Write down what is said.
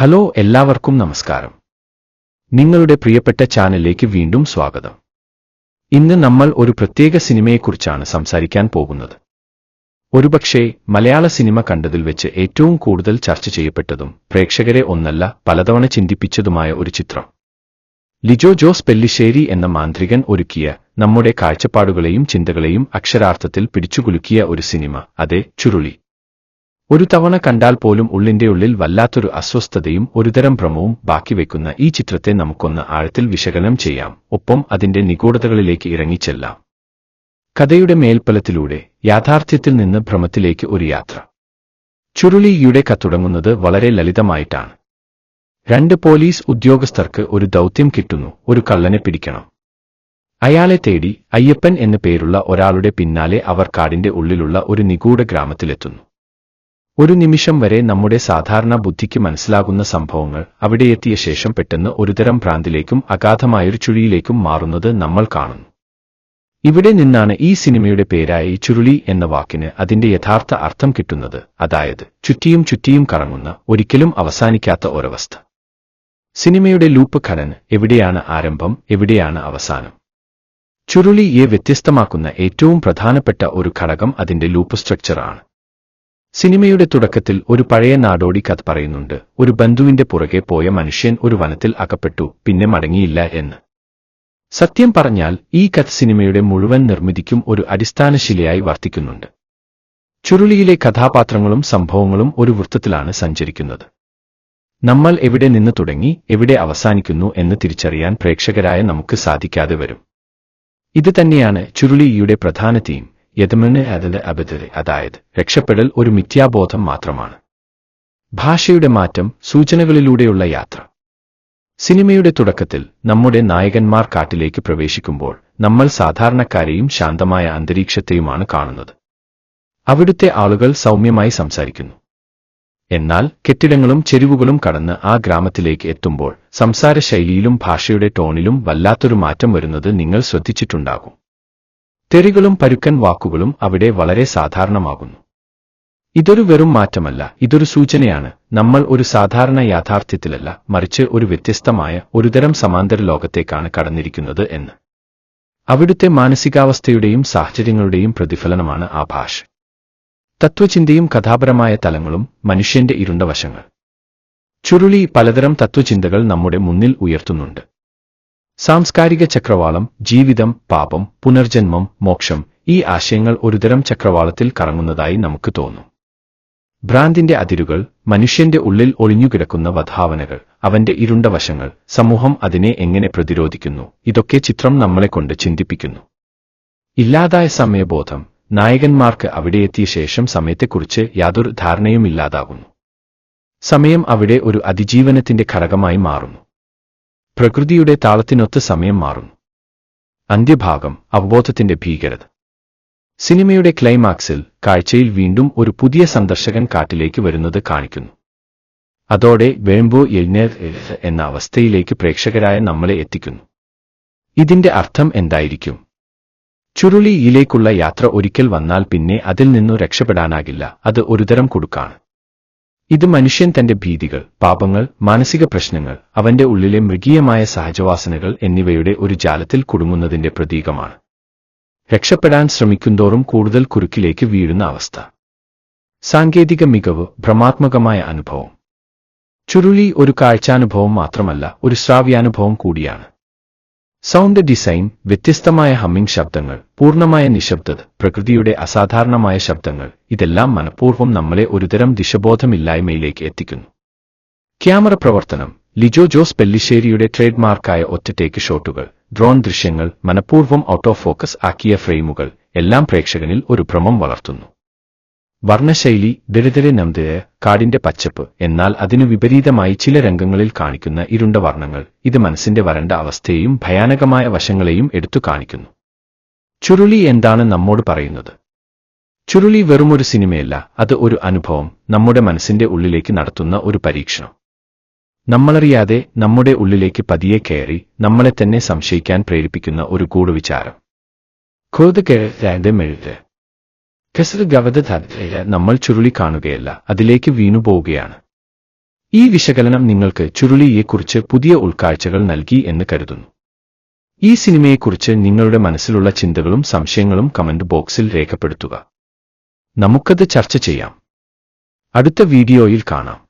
Hello എല്ലാവർക്കും നമസ്കാരം. നിങ്ങളുടെ പ്രിയപ്പെട്ട ചാനലിലേക്ക് വീണ്ടും സ്വാഗതം. ഇന്ന് നമ്മൾ ഒരു പ്രത്യേക സിനിമയെക്കുറിച്ചാണ് സംസാരിക്കാൻ പോകുന്നത്. ഒരുപക്ഷേ മലയാള സിനിമ കണ്ടതിൽ വെച്ച് ഏറ്റവും കൂടുതൽ ചർച്ച ചെയ്യപ്പെട്ടതും പ്രേക്ഷകരെ ഒന്നല്ല പലതവണ ചിന്തിപ്പിച്ചതുമായ ഒരു ചിത്രം. ലിജോ ജോസ് പെല്ലിശ്ശേരി എന്ന മാന്ത്രികൻ ഒരുക്കിയ നമ്മുടെ കാഴ്ചപ്പാടുകളെയും ചിന്തകളെയും അക്ഷരാർത്ഥത്തിൽ പിടിച്ചുകുലുക്കിയ ഒരു സിനിമ അതെ ചുരുളി. ഒരു തവണ കണ്ടാൽ പോലും ഉള്ളിന്റെ ഉള്ളിൽ വല്ലാത്തൊരു അസ്വസ്ഥതയും ഒരുതരം ഭ്രമവും ബാക്കിവെക്കുന്ന ഈ ചിത്രത്തെ നമുക്കൊന്ന് ആഴത്തിൽ വിശകലനം ചെയ്യാം. ഒപ്പം അതിന്റെ നിഗൂഢതകളിലേക്ക് ഇറങ്ങിച്ചെല്ലാം കഥയുടെ മേൽപ്പലത്തിലൂടെ യാഥാർത്ഥ്യത്തിൽ നിന്ന് ഭ്രമത്തിലേക്ക് ഒരു യാത്ര. ചുരുളിയുടെ കത്തുടങ്ങുന്നത് വളരെ ലളിതമായിട്ടാണ്. രണ്ട് പോലീസ് ഉദ്യോഗസ്ഥർക്ക് ഒരു ദൗത്യം കിട്ടുന്നു ഒരു കള്ളനെ പിടിക്കണം. അയാളെ തേടി അയ്യപ്പൻ എന്ന പേരുള്ള ഒരാളുടെ പിന്നാലെ അവർ കാടിന്റെ ഉള്ളിലുള്ള ഒരു നിഗൂഢ ഗ്രാമത്തിലെത്തുന്നു. ഒരു നിമിഷം വരെ നമ്മുടെ സാധാരണ ബുദ്ധിക്ക് മനസ്സിലാകുന്ന സംഭവങ്ങൾ അവിടെയെത്തിയ ശേഷം പെട്ടെന്ന് ഒരുതരം ഭ്രാന്തിലേക്കും അഗാധമായൊരു ചുഴിയിലേക്കും മാറുന്നത് നമ്മൾ കാണുന്നു. ഇവിടെ നിന്നാണ് ഈ സിനിമയുടെ പേരായി ചുരുളി എന്ന വാക്കിന് അതിന്റെ യഥാർത്ഥ അർത്ഥം കിട്ടുന്നത്. അതായത് ചുറ്റിയും ചുറ്റിയും കറങ്ങുന്ന ഒരിക്കലും അവസാനിക്കാത്ത ഒരവസ്ഥ. സിനിമയുടെ ലൂപ്പ് ഘടന എവിടെയാണ് ആരംഭം എവിടെയാണ് അവസാനം? ചുരുളിയെ വ്യത്യസ്തമാക്കുന്ന ഏറ്റവും പ്രധാനപ്പെട്ട ഒരു ഘടകം അതിന്റെ ലൂപ്പ് സ്ട്രക്ചറാണ്. സിനിമയുടെ തുടക്കത്തിൽ ഒരു പഴയ നാടോടി കഥ പറയുന്നുണ്ട്. ഒരു ബന്ധുവിന്റെ പുറകെ പോയ മനുഷ്യൻ ഒരു വനത്തിൽ അകപ്പെട്ടു. പിന്നെ മടങ്ങിയില്ല എന്ന്. സത്യം പറഞ്ഞാൽ ഈ കഥ സിനിമയുടെ മുഴുവൻ നിർമ്മിതിക്കും ഒരു അടിസ്ഥാനശിലയായി വർത്തിക്കുന്നുണ്ട്. ചുരുളിയിലെ കഥാപാത്രങ്ങളും സംഭവങ്ങളും ഒരു വൃത്തത്തിലാണ് സഞ്ചരിക്കുന്നത്. നമ്മൾ എവിടെ നിന്ന് തുടങ്ങി എവിടെ അവസാനിക്കുന്നു എന്ന് തിരിച്ചറിയാൻ പ്രേക്ഷകരായ നമുക്ക് സാധിക്കാതെ വരും. ഇത് തന്നെയാണ് ചുരുളിയുടെ പ്രധാന തീം യഥമന് അതിന്റെ അബദ്ധത അതായത് രക്ഷപ്പെടൽ ഒരു മിഥ്യാബോധം മാത്രമാണ്. ഭാഷയുടെ മാറ്റം സൂചനകളിലൂടെയുള്ള യാത്ര. സിനിമയുടെ തുടക്കത്തിൽ നമ്മുടെ നായകന്മാർ കാട്ടിലേക്ക് പ്രവേശിക്കുമ്പോൾ നമ്മൾ സാധാരണക്കാരെയും ശാന്തമായ അന്തരീക്ഷത്തെയുമാണ് കാണുന്നത്. അവിടുത്തെ ആളുകൾ സൗമ്യമായി സംസാരിക്കുന്നു. എന്നാൽ കെട്ടിടങ്ങളും ചെരിവുകളും കടന്ന് ആ ഗ്രാമത്തിലേക്ക് എത്തുമ്പോൾ സംസാരശൈലിയിലും ഭാഷയുടെ ടോണിലും വല്ലാത്തൊരു മാറ്റം വരുന്നത് നിങ്ങൾ ശ്രദ്ധിച്ചിട്ടുണ്ടാകും. തെറികളും പരുക്കൻ വാക്കുകളും അവിടെ വളരെ സാധാരണമാകുന്നു. ഇതൊരു വെറും മാറ്റമല്ല ഇതൊരു സൂചനയാണ്. നമ്മൾ ഒരു സാധാരണ യാഥാർത്ഥ്യത്തിലല്ല മറിച്ച് ഒരു വ്യത്യസ്തമായ ഒരുതരം സമാന്തര ലോകത്തേക്കാണ് കടന്നിരിക്കുന്നത് എന്ന്. അവിടുത്തെ മാനസികാവസ്ഥയുടെയും സാഹചര്യങ്ങളുടെയും പ്രതിഫലനമാണ് ആ ഭാഷ. തത്വചിന്തയും കഥാപരമായ തലങ്ങളും മനുഷ്യന്റെ ഇരുണ്ട വശങ്ങൾ. ചുരുളി പലതരം തത്വചിന്തകൾ നമ്മുടെ മുന്നിൽ ഉയർത്തുന്നുണ്ട്. സാംസ്കാരിക ചക്രവാളം ജീവിതം പാപം പുനർജന്മം മോക്ഷം ഈ ആശയങ്ങൾ ഒരുതരം ചക്രവാളത്തിൽ കറങ്ങുന്നതായി നമുക്ക് തോന്നും. ഭ്രാന്തിന്റെ അതിരുകൾ മനുഷ്യന്റെ ഉള്ളിൽ ഒളിഞ്ഞുകിടക്കുന്ന വധാവനകൾ അവന്റെ ഇരുണ്ട വശങ്ങൾ സമൂഹം അതിനെ എങ്ങനെ പ്രതിരോധിക്കുന്നു ഇതൊക്കെ ചിത്രം നമ്മളെക്കൊണ്ട് ചിന്തിപ്പിക്കുന്നു. ഇല്ലാതായ സമയബോധം നായകന്മാർക്ക് അവിടെയെത്തിയ ശേഷം സമയത്തെക്കുറിച്ച് യാതൊരു ധാരണയുമില്ലാതാകുന്നു. സമയം അവിടെ ഒരു അതിജീവനത്തിന്റെ ഘടകമായി മാറുന്നു. പ്രകൃതിയുടെ താളത്തിനൊത്ത് സമയം മാറും. അന്ത്യഭാഗം അവബോധത്തിന്റെ ഭീകരത. സിനിമയുടെ ക്ലൈമാക്സിൽ കാഴ്ചയിൽ വീണ്ടും ഒരു പുതിയ സന്ദർശകൻ കാട്ടിലേക്ക് വരുന്നത് കാണിക്കുന്നു. അതോടെ വേമ്പോ എഴുന്നേർ എന്ന അവസ്ഥയിലേക്ക് പ്രേക്ഷകരായ നമ്മളെ എത്തിക്കുന്നു. ഇതിന്റെ അർത്ഥം എന്തായിരിക്കും? ചുരുളിയിലേക്കുള്ള യാത്ര ഒരിക്കൽ വന്നാൽ പിന്നെ അതിൽ നിന്നു രക്ഷപ്പെടാനാകില്ല അത് ഒരുതരം കുടുക്കാണ്. ഇത് മനുഷ്യൻ തന്റെ ഭീതികൾ പാപങ്ങൾ മാനസിക പ്രശ്നങ്ങൾ അവന്റെ ഉള്ളിലെ മൃഗീയമായ സഹജവാസനകൾ എന്നിവയുടെ ഒരു ജാലത്തിൽ കുടുങ്ങുന്നതിന്റെ പ്രതീകമാണ്. രക്ഷപ്പെടാൻ ശ്രമിക്കുന്തോറും കൂടുതൽ കുരുക്കിലേക്ക് വീഴുന്ന അവസ്ഥ. സാങ്കേതിക മികവ് ഭ്രമാത്മകമായ അനുഭവം. ചുരുളി ഒരു കാഴ്ചാനുഭവം മാത്രമല്ല ഒരു ശ്രാവ്യാനുഭവം കൂടിയാണ്. സൗണ്ട് ഡിസൈൻ വ്യത്യസ്തമായ ഹമ്മിംഗ് ശബ്ദങ്ങൾ പൂർണമായ നിശബ്ദത പ്രകൃതിയുടെ അസാധാരണമായ ശബ്ദങ്ങൾ ഇതെല്ലാം മനഃപൂർവം നമ്മളെ ഒരുതരം ദിശബോധമില്ലായ്മയിലേക്ക് എത്തിക്കുന്നു. ക്യാമറ പ്രവർത്തനം ലിജോ ജോസ് പെല്ലിശ്ശേരിയുടെ ട്രേഡ് മാർക്കായ ഒറ്റ ഷോട്ടുകൾ ഡ്രോൺ ദൃശ്യങ്ങൾ മനഃപൂർവം ഔട്ട് ഓഫ് ഫോക്കസ് ആക്കിയ ഫ്രെയിമുകൾ എല്ലാം പ്രേക്ഷകനിൽ ഒരു ഭ്രമം വളർത്തുന്നു. വർണശൈലി ദരിദ്രെ നമ്തയ കാടിന്റെ പച്ചപ്പ് എന്നാൽ അതിനു വിപരീതമായി ചില രംഗങ്ങളിൽ കാണിക്കുന്ന ഇരുണ്ട വർണങ്ങൾ. ഇത് മനസ്സിന്റെ വരണ്ട അവസ്ഥയെയും ഭയാനകമായ വശങ്ങളെയും എടുത്തു കാണിക്കുന്നു. ചുരുളി എന്താണ് നമ്മോട് പറയുന്നത്? ചുരുളി വെറുമൊരു സിനിമയല്ല അത് ഒരു അനുഭവം. നമ്മുടെ മനസ്സിന്റെ ഉള്ളിലേക്ക് നടത്തുന്ന ഒരു പരീക്ഷണം. നമ്മളറിയാതെ നമ്മുടെ ഉള്ളിലേക്ക് പതിയെ കയറി നമ്മളെ തന്നെ സംശയിക്കാൻ പ്രേരിപ്പിക്കുന്ന ഒരു കൂടുവിചാരം ഖോദ് മെഴുത് കെസർ ഗവധ നമ്മൾ ചുരുളി കാണുകയല്ല അതിലേക്ക് വീണുപോവുകയാണ് ഈ വിശകലനം നിങ്ങൾക്ക് ചുരുളിയെക്കുറിച്ച് പുതിയ ഉൾക്കാഴ്ചകൾ നൽകി എന്ന് കരുതുന്നു. ഈ സിനിമയെക്കുറിച്ച് നിങ്ങളുടെ മനസ്സിലുള്ള ചിന്തകളും സംശയങ്ങളും കമന്റ് ബോക്സിൽ രേഖപ്പെടുത്തുക. നമുക്കത് ചർച്ച ചെയ്യാം. അടുത്ത വീഡിയോയിൽ കാണാം.